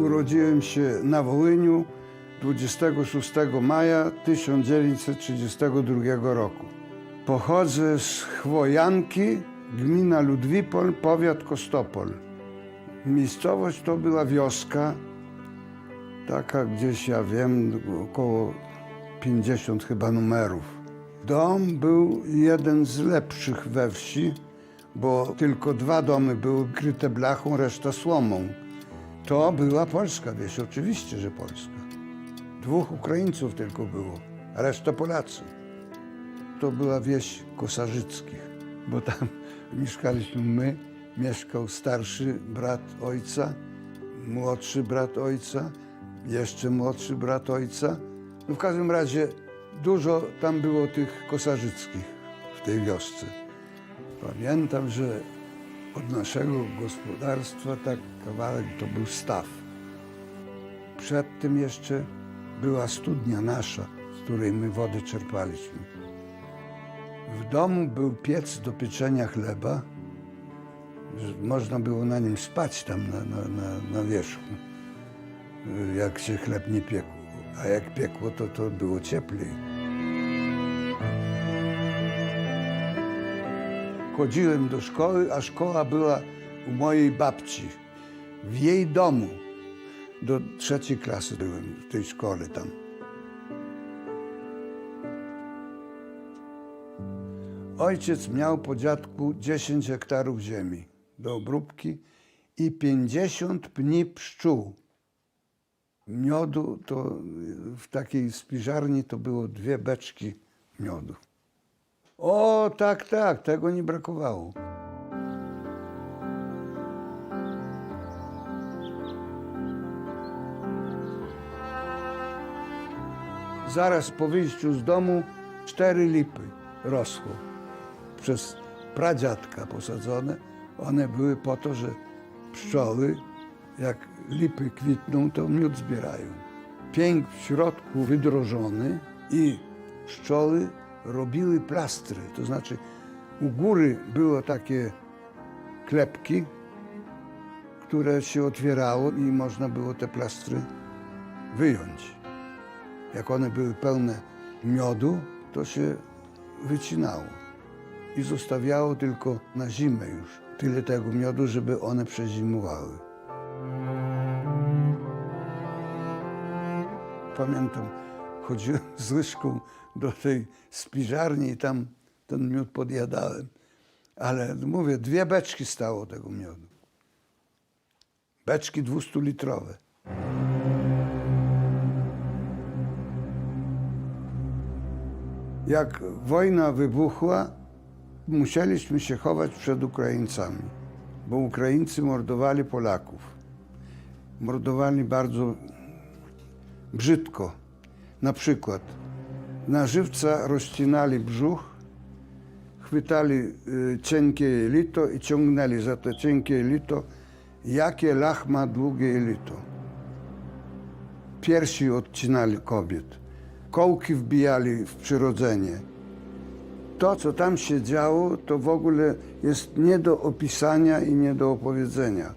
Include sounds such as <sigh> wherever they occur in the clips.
Urodziłem się na Wołyniu 26 maja 1932 roku. Pochodzę z Chwojanki, gmina Ludwipol, powiat Kostopol. Miejscowość to była wioska, taka gdzieś, ja wiem, około 50 chyba numerów. Dom był jeden z lepszych we wsi, bo tylko dwa domy były kryte blachą, reszta słomą. To była polska wieś, oczywiście, że polska. Dwóch Ukraińców tylko było, reszta Polacy. To była wieś Kosarzyckich, bo tam <laughs> mieszkaliśmy my, mieszkał starszy brat ojca, młodszy brat ojca, jeszcze młodszy brat ojca. No w każdym razie dużo tam było tych Kosarzyckich w tej wiosce. Pamiętam, że od naszego gospodarstwa tak kawałek to był staw. Przed tym jeszcze była studnia nasza, z której my wodę czerpaliśmy. W domu był piec do pieczenia chleba. Można było na nim spać tam na, na, na, na wierzchu, jak się chleb nie piekł. A jak piekło, to, to było cieplej. Chodziłem do szkoły, a szkoła była u mojej babci. W jej domu. Do trzeciej klasy byłem w tej szkole tam. Ojciec miał po dziadku 10 hektarów ziemi do obróbki i 50 pni pszczół. Miodu to w takiej spiżarni to było dwie beczki miodu. O, tak, tak, tego nie brakowało. Zaraz po wyjściu z domu cztery lipy rosło. Przez pradziadka posadzone. One były po to, że pszczoły, jak lipy kwitną, to miód zbierają. Pięk w środku wydrożony i pszczoły robiły plastry. To znaczy u góry było takie klepki, które się otwierało i można było te plastry wyjąć. Jak one były pełne miodu, to się wycinało i zostawiało tylko na zimę już tyle tego miodu, żeby one przezimowały. Pamiętam, chodziłem <laughs> z łyżką do tej spiżarni i tam ten miód podjadałem. Ale mówię, dwie beczki stało tego miodu. Beczki 200-litrowe. Jak wojna wybuchła, musieliśmy się chować przed Ukraińcami, bo Ukraińcy mordowali Polaków. Mordowali bardzo brzydko. Na przykład na żywca rozcinali brzuch, chwytali y, cienkie lito i ciągnęli za to cienkie lito, jakie lach ma długie lito. Piersi odcinali kobiet, kołki wbijali w przyrodzenie. To, co tam się działo, to w ogóle jest nie do opisania i nie do opowiedzenia.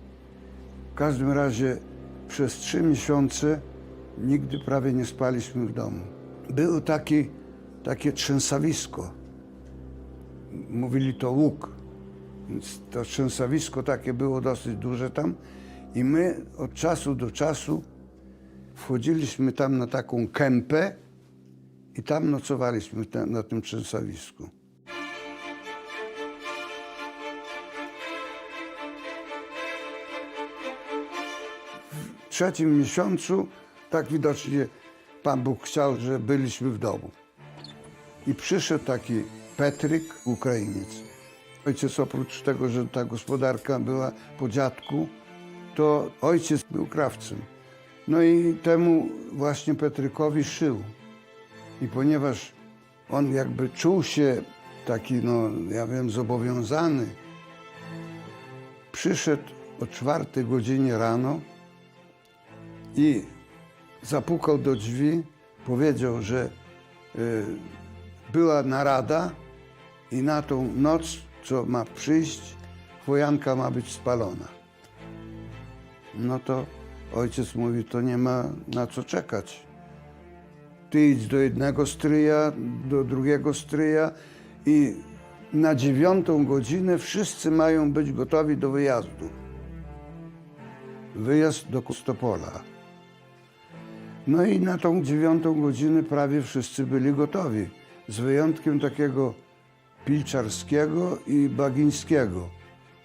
W każdym razie przez trzy miesiące nigdy prawie nie spaliśmy w domu. Było taki, takie trzęsawisko. Mówili to łuk. Więc to trzęsawisko takie było dosyć duże tam. I my od czasu do czasu wchodziliśmy tam na taką kępę i tam nocowaliśmy na tym trzęsawisku. W trzecim miesiącu tak widocznie Pan Bóg chciał, że byliśmy w domu. I przyszedł taki Petryk, Ukrainiec. Ojciec oprócz tego, że ta gospodarka była po dziadku, to ojciec był krawcem. No i temu właśnie Petrykowi szył. I ponieważ on jakby czuł się taki, no ja wiem, zobowiązany, przyszedł o czwartej godzinie rano i zapukał do drzwi, powiedział, że y, była narada i na tą noc, co ma przyjść, wojanka ma być spalona. No to Ojciec mówi, to nie ma na co czekać. Ty idź do jednego stryja, do drugiego stryja i na dziewiątą godzinę wszyscy mają być gotowi do wyjazdu. Wyjazd do Kostopola. No i na tą dziewiątą godzinę prawie wszyscy byli gotowi, z wyjątkiem takiego Pilczarskiego i Bagińskiego.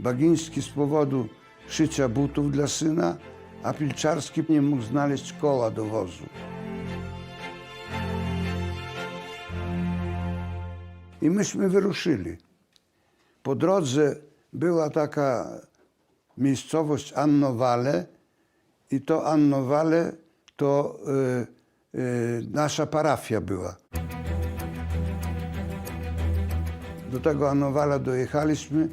Bagiński z powodu szycia butów dla syna, a Pilczarski nie mógł znaleźć koła do wozu. I myśmy wyruszyli. Po drodze była taka miejscowość Annowale i to Annowale to y, y, nasza parafia była. Do tego Annowala dojechaliśmy.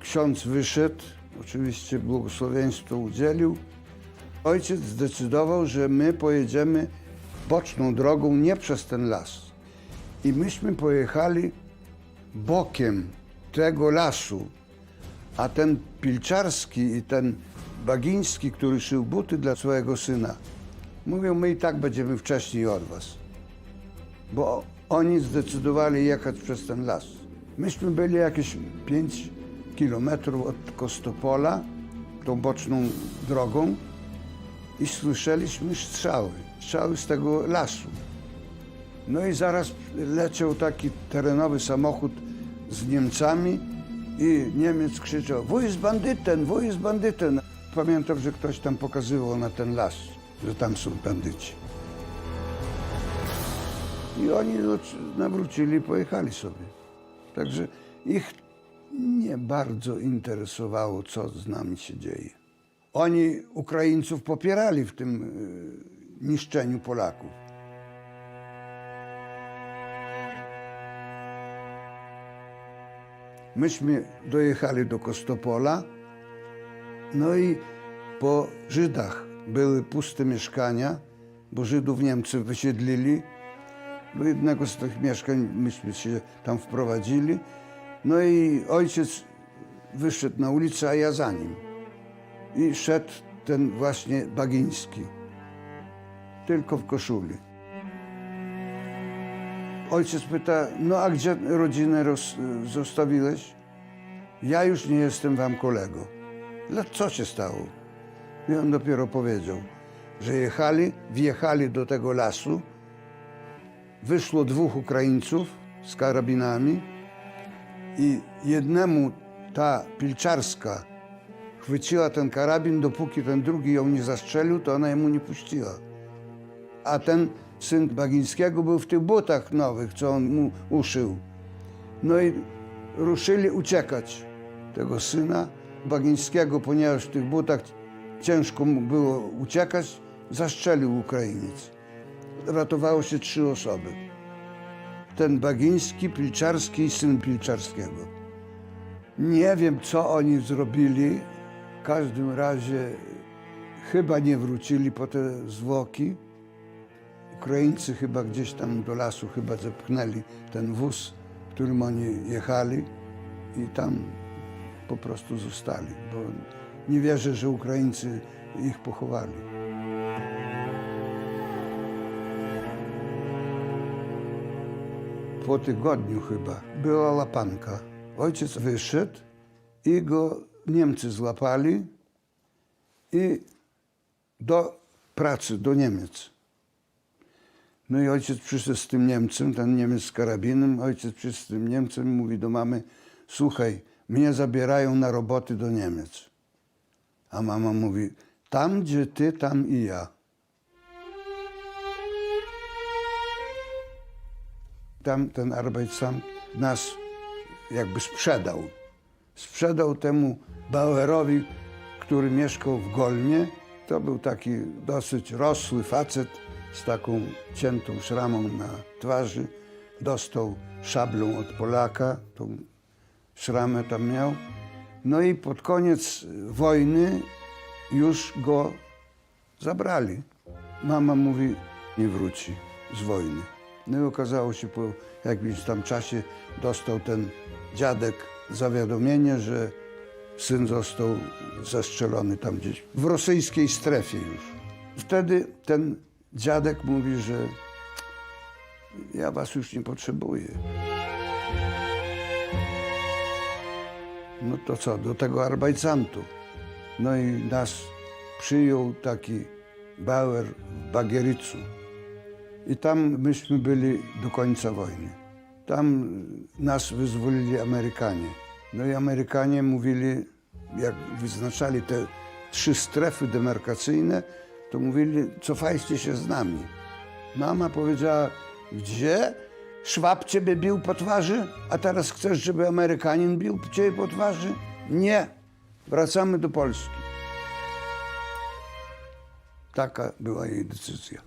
Ksiądz wyszedł, oczywiście błogosławieństwo udzielił. Ojciec zdecydował, że my pojedziemy boczną drogą, nie przez ten las. I myśmy pojechali bokiem tego lasu, a ten Pilczarski i ten Bagiński, który szył buty dla swojego syna, mówią, my i tak będziemy wcześniej od was. Bo oni zdecydowali jechać przez ten las. Myśmy byli jakieś 5 kilometrów od Kostopola, tą boczną drogą i słyszeliśmy strzały, strzały z tego lasu. No i zaraz leciał taki terenowy samochód z Niemcami i Niemiec krzyczał wuj z bandytem, wuj z bandytem. Pamiętam, że ktoś tam pokazywał na ten las, że tam są bandyci. I oni wróci- nawrócili i pojechali sobie. Także ich nie bardzo interesowało, co z nami się dzieje. Oni Ukraińców popierali w tym y, niszczeniu Polaków. Myśmy dojechali do Kostopola, no i po Żydach były puste mieszkania, bo Żydów Niemcy wysiedlili. Do jednego z tych mieszkań myśmy się tam wprowadzili. No i ojciec wyszedł na ulicę, a ja za nim. I szedł ten właśnie Bagiński, tylko w koszuli. Ojciec pyta, no a gdzie rodzinę roz, zostawiłeś? Ja już nie jestem wam kolego. No co się stało? I on dopiero powiedział, że jechali, wjechali do tego lasu, wyszło dwóch Ukraińców z karabinami i jednemu ta Pilczarska chwyciła ten karabin, dopóki ten drugi ją nie zastrzelił, to ona jemu nie puściła. A ten syn Bagińskiego był w tych butach nowych, co on mu uszył. No i ruszyli uciekać tego syna Bagińskiego, ponieważ w tych butach ciężko mu było uciekać, zastrzelił Ukrainiec. Ratowało się trzy osoby. Ten Bagiński, Pilczarski i syn Pilczarskiego. Nie wiem, co oni zrobili. W każdym razie chyba nie wrócili po te zwłoki. Ukraińcy chyba gdzieś tam do lasu chyba zepchnęli ten wóz, którym oni jechali i tam po prostu zostali, bo nie wierzę, że Ukraińcy ich pochowali. Po tygodniu chyba była łapanka. Ojciec wyszedł i go Niemcy złapali i do pracy, do Niemiec. No i ojciec przyszedł z tym Niemcem, ten Niemiec z karabinem, ojciec przyszedł z tym Niemcem i mówi do mamy, słuchaj, mnie zabierają na roboty do Niemiec. A mama mówi, tam gdzie ty, tam i ja. Tam ten Arbeitsamt nas jakby sprzedał. Sprzedał temu Bauerowi, który mieszkał w Golmie. To był taki dosyć rosły facet z taką ciętą szramą na twarzy. Dostał szablą od Polaka, tą szramę tam miał. No i pod koniec wojny już go zabrali. Mama mówi, nie wróci z wojny. No i okazało się po jakimś tam czasie dostał ten dziadek zawiadomienie, że syn został zastrzelony tam gdzieś, w rosyjskiej strefie już. Wtedy ten dziadek mówi, że ja was już nie potrzebuję. No to co, do tego Arbajcantu. No i nas przyjął taki Bauer w Bagierycu. I tam myśmy byli do końca wojny. Tam nas wyzwolili Amerykanie. No i Amerykanie mówili, jak wyznaczali te trzy strefy demarkacyjne, to mówili, cofajcie się z nami. Mama powiedziała, gdzie? Szwab ciebie bił po twarzy, a teraz chcesz, żeby Amerykanin bił ciebie po twarzy? Nie. Wracamy do Polski. Taka była jej decyzja.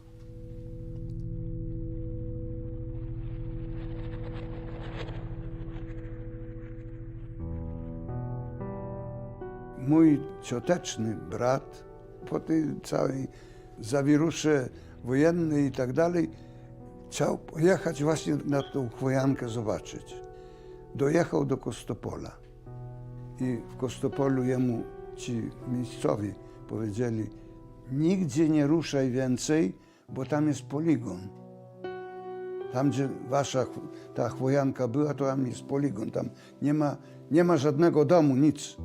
Mój cioteczny brat po tej całej zawirusze wojennej i tak dalej chciał pojechać właśnie na tą chwojankę zobaczyć. Dojechał do Kostopola i w Kostopolu jemu ci miejscowi powiedzieli nigdzie nie ruszaj więcej, bo tam jest poligon. Tam, gdzie wasza ta chwojanka była, to tam jest poligon. Tam nie ma, nie ma żadnego domu, nic.